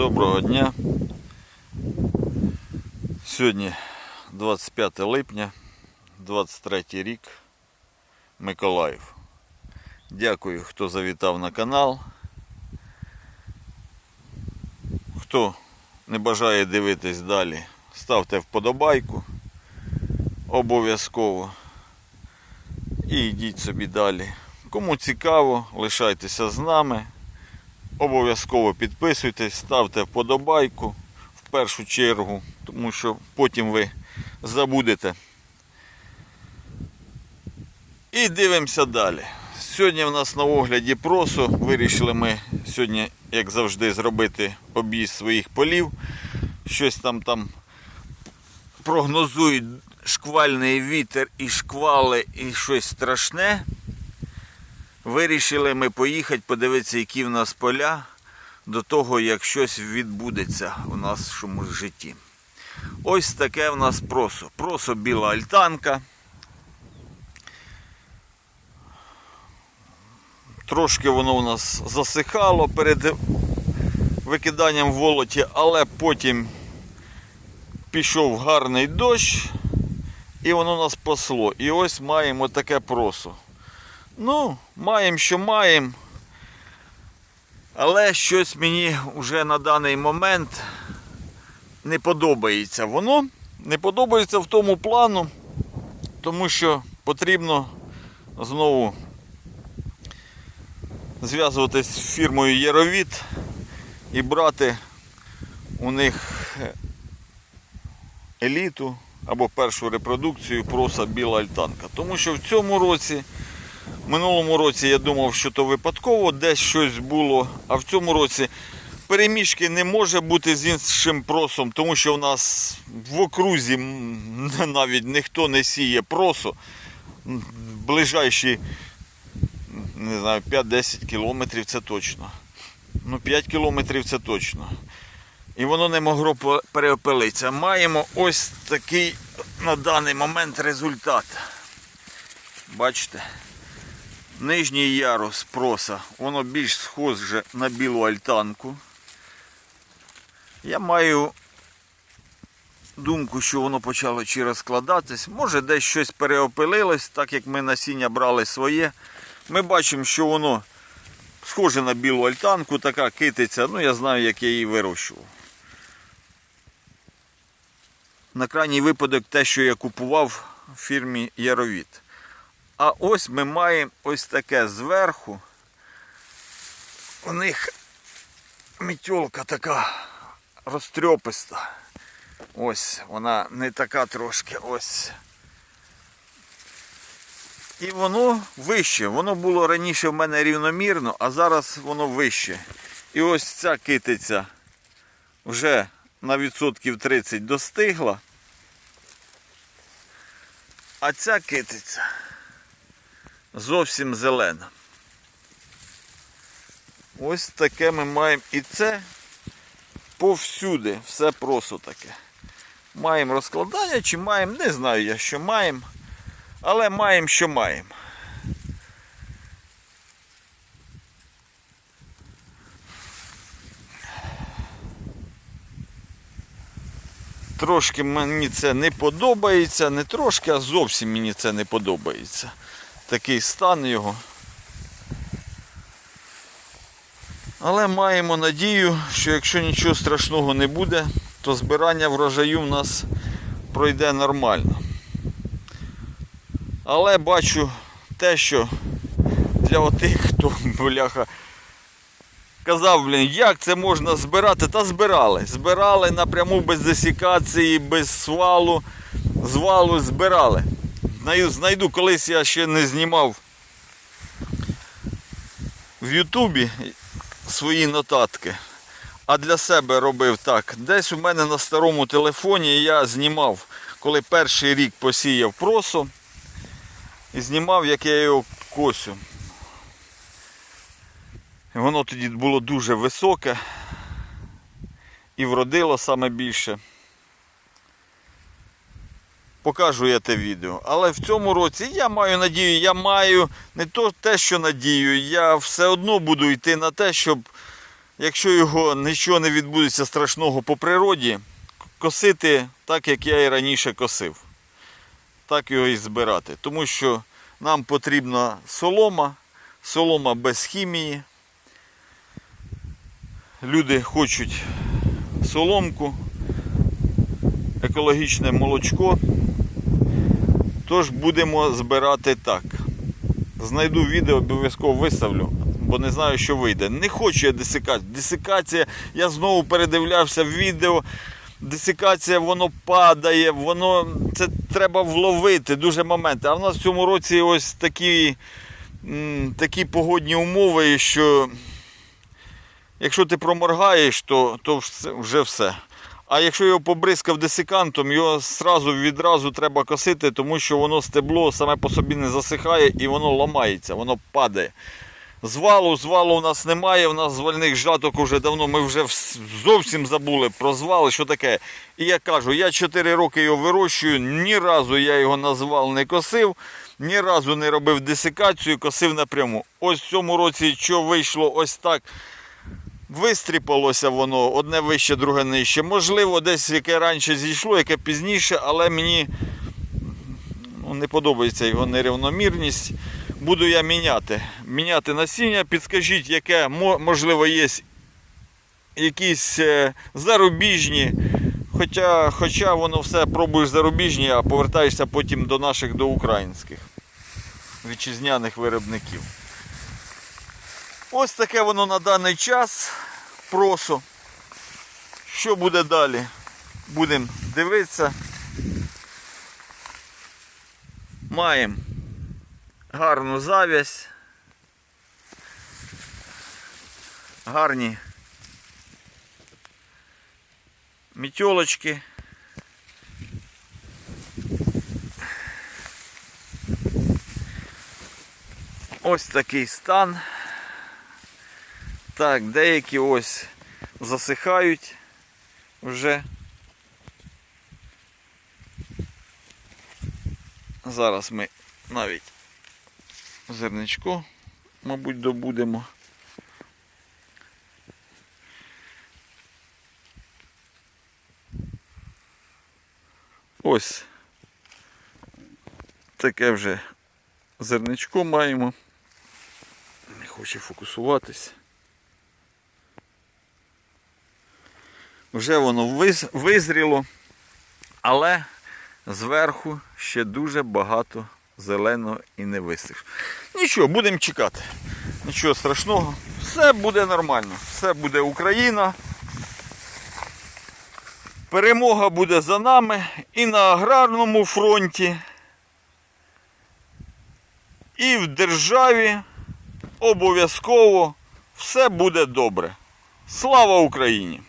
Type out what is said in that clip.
Доброго дня. Сьогодні 25 липня, 23 рік, Миколаїв. Дякую, хто завітав на канал. Хто не бажає дивитись далі, ставте вподобайку. Обов'язково. І йдіть собі далі. Кому цікаво, лишайтеся з нами. Обов'язково підписуйтесь, ставте вподобайку в першу чергу, тому що потім ви забудете. І дивимося далі. Сьогодні в нас на огляді просо. Вирішили ми сьогодні, як завжди, зробити об'їзд своїх полів. Щось там там прогнозують шквальний вітер і шквали, і щось страшне. Вирішили ми поїхати, подивитися, які в нас поля, до того, як щось відбудеться у нашому житті. Ось таке в нас просо. Просо біла альтанка. Трошки воно у нас засихало перед викиданням в волоті, але потім пішов гарний дощ і воно нас пасло. І ось маємо таке просо. Ну, маємо, що маємо. Але щось мені вже на даний момент не подобається. Воно не подобається в тому плану, тому що потрібно знову зв'язуватись з фірмою Єровіт і брати у них еліту або першу репродукцію проса біла альтанка. Тому що в цьому році Минулому році я думав, що то випадково, десь щось було, а в цьому році переміжки не може бути з іншим просом, тому що в нас в окрузі навіть ніхто не сіє просо. Ближайші не знаю, 5-10 кілометрів це точно. Ну, 5 кілометрів це точно. І воно не могло переопилитися. Маємо ось такий на даний момент результат. Бачите? Нижній ярус проса, воно більш схоже на білу альтанку. Я маю думку, що воно почало чи розкладатись. Може десь щось переопилилось, так як ми насіння брали своє. Ми бачимо, що воно схоже на білу альтанку, така китиця. Ну я знаю, як я її вирощував. На крайній випадок те, що я купував в фірмі Яровіт. А ось ми маємо ось таке зверху. У них мітьолка така розтрьописта. Ось вона не така трошки ось. І воно вище. Воно було раніше в мене рівномірно, а зараз воно вище. І ось ця китиця вже на відсотків 30 достигла. А ця китиця зовсім зелена. Ось таке ми маємо. І це повсюди, все просто таке. Маємо розкладання чи маємо, не знаю я, що маємо, але маємо, що маємо. Трошки мені це не подобається, не трошки, а зовсім мені це не подобається. Такий стан його. Але маємо надію, що якщо нічого страшного не буде, то збирання врожаю в нас пройде нормально. Але бачу те, що для отих, хто бляха казав, блін, як це можна збирати, та збирали. Збирали напряму без десікації, без свалу, звалу збирали. Знайду, колись я ще не знімав в Ютубі свої нотатки, а для себе робив так. Десь у мене на старому телефоні я знімав, коли перший рік посіяв просо і знімав, як я його косю. Воно тоді було дуже високе і вродило саме більше. Покажу я те відео. Але в цьому році я маю надію, я маю не то те, що надію, я все одно буду йти на те, щоб якщо його нічого не відбудеться страшного по природі, косити так, як я і раніше косив. Так його і збирати. Тому що нам потрібна солома, солома без хімії. Люди хочуть соломку, екологічне молочко. Тож будемо збирати так. Знайду відео, обов'язково виставлю, бо не знаю, що вийде. Не хочу я десикацію. Десикація, я знову передивлявся відео. Десикація, воно падає, воно це треба вловити дуже моменти. А в нас в цьому році ось такі, такі погодні умови, що якщо ти проморгаєш, то, то вже все. А якщо його побризкав десикантом, його сразу відразу треба косити, тому що воно стебло саме по собі не засихає і воно ламається, воно падає. Звалу, звалу у нас немає, у нас звальних жаток уже давно, ми вже зовсім забули про звал, що таке. І я кажу, я 4 роки його вирощую, ні разу я його на звал не косив, ні разу не робив десикацію, косив напряму. Ось в цьому році, що вийшло ось так, вистріпалося воно одне вище, друге нижче. Можливо, десь яке раніше зійшло, яке пізніше, але мені ну, не подобається його нерівномірність. Буду я міняти. Міняти насіння. Підскажіть, яке можливо є якісь е, зарубіжні. Хоча, хоча воно все пробуєш зарубіжні, а повертаєшся потім до наших, до українських вітчизняних виробників. Ось таке воно на даний час. Просо. Що буде далі? Будемо дивитися. Маємо гарну зав'язь. Гарні мітьолочки. Ось такий стан. Так, деякі ось засихають вже. Зараз ми навіть зерничко, мабуть, добудемо. Ось таке вже зерничко маємо. Не хоче фокусуватись. Вже воно визріло, але зверху ще дуже багато зеленого і не висих. Нічого, будемо чекати. Нічого страшного. Все буде нормально. Все буде Україна. Перемога буде за нами і на аграрному фронті, і в державі обов'язково все буде добре. Слава Україні!